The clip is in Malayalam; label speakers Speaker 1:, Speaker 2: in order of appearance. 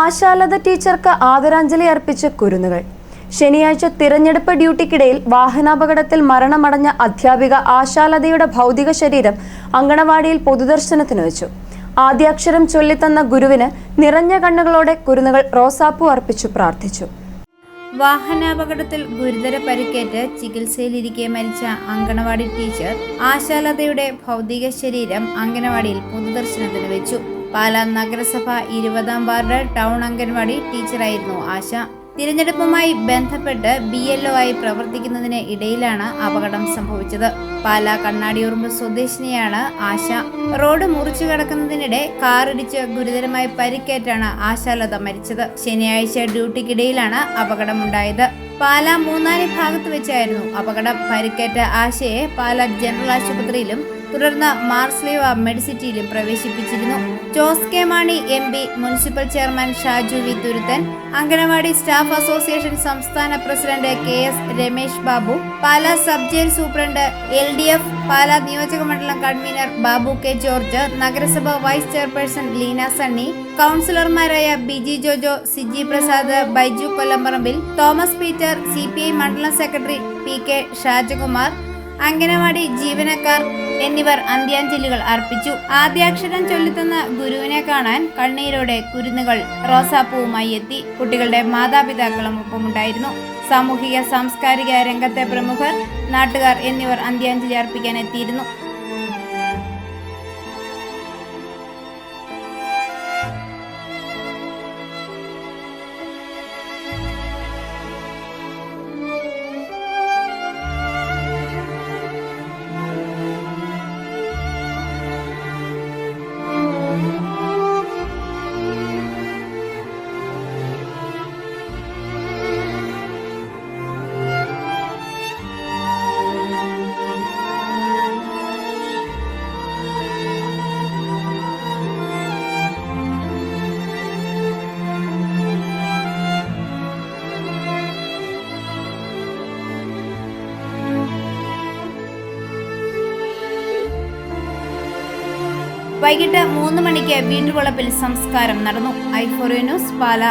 Speaker 1: ആശാലത ടീച്ചർക്ക് ആദരാഞ്ജലി അർപ്പിച്ച കുരുന്നുകൾ. ശനിയാഴ്ച തിരഞ്ഞെടുപ്പ് ഡ്യൂട്ടിക്കിടയിൽ വാഹനാപകടത്തിൽ മരണമടഞ്ഞ അധ്യാപിക ആശാലതയുടെ ഭൗതിക ശരീരം അങ്കണവാടിയിൽ പൊതുദർശനത്തിന് വെച്ചു. ആദ്യാക്ഷരം ചൊല്ലിത്തന്ന ഗുരുവിന് നിറഞ്ഞ കണ്ണുകളോടെ കുരുന്നുകൾ റോസാപ്പൂ അർപ്പിച്ചു പ്രാർത്ഥിച്ചു.
Speaker 2: വാഹനാപകടത്തിൽ ഗുരുതര പരിക്കേറ്റ് ചികിത്സയിലിരിക്കെ മരിച്ച അങ്കണവാടി ടീച്ചർ ആശാലതയുടെ ഭൗതിക ശരീരം അങ്കണവാടിയിൽ പൊതുദർശനത്തിന് വെച്ചു. പാലാ നഗരസഭ ഇരുപതാം വാർഡ് ടൗൺ അംഗൻവാടി ടീച്ചറായിരുന്നു ആശ. തിരഞ്ഞെടുപ്പുമായി ബന്ധപ്പെട്ട് ബി എൽ ഒ ആയി പ്രവർത്തിക്കുന്നതിന് ഇടയിലാണ് അപകടം സംഭവിച്ചത്. പാല കണ്ണാടിയുറുമ്പ് സ്വദേശിനിയാണ് ആശ. റോഡ് മുറിച്ചു കടക്കുന്നതിനിടെ കാറിടിച്ച് ഗുരുതരമായി പരിക്കേറ്റാണ് ആശാലത മരിച്ചത്. ശനിയാഴ്ച ഡ്യൂട്ടിക്കിടയിലാണ് അപകടമുണ്ടായത്. പാല മൂന്നാനി ഭാഗത്ത് വെച്ചായിരുന്നു അപകടം. പരിക്കേറ്റ ആശയെ പാല ജനറൽ ആശുപത്രിയിലും തുടർന്ന് മാർസ്ലീവ മെഡിസിറ്റിയിലും പ്രവേശിപ്പിച്ചിരുന്നു. Jose K. Mani M. P municipal chairman Shaju V. Thuruthan anganwadi staff association സംസ്ഥാന president K. S. Ramesh Babu Pala sub jail superintendent L. D. F Pala നിയോജക മണ്ഡലം കൺവീനർ ബാബു കെ. ജോർജ് നഗരസഭ വൈസ് ചെയർപേഴ്സൺ ലീന സണ്ണി കൗൺസിലർമാരായ Biji Jojo Siji Prasad Baiju Kollamparambil Thomas Peter C. P. I മണ്ഡലം secretary P. K. Shajakumar anganwadi ജീവനക്കാർ എന്നിവർ അന്ത്യാഞ്ജലികൾ അർപ്പിച്ചു. ആദ്യാക്ഷരം ചൊല്ലുത്തുന്ന ഗുരുവിനെ കാണാൻ കണ്ണീരോടെ കുരുന്നുകൾ റോസാപ്പൂവുമായി എത്തി. കുട്ടികളുടെ മാതാപിതാക്കളും ഒപ്പമുണ്ടായിരുന്നു. സാമൂഹിക സാംസ്കാരിക രംഗത്തെ പ്രമുഖർ നാട്ടുകാർ എന്നിവർ അന്ത്യാഞ്ജലി അർപ്പിക്കാൻ എത്തിയിരുന്നു. വൈകിട്ട് മൂന്ന് മണിക്ക് വീണ്ടുവളപ്പിൽ സംസ്കാരം നടന്നു. ഐഫോറിയോ ന്യൂസ് പാല.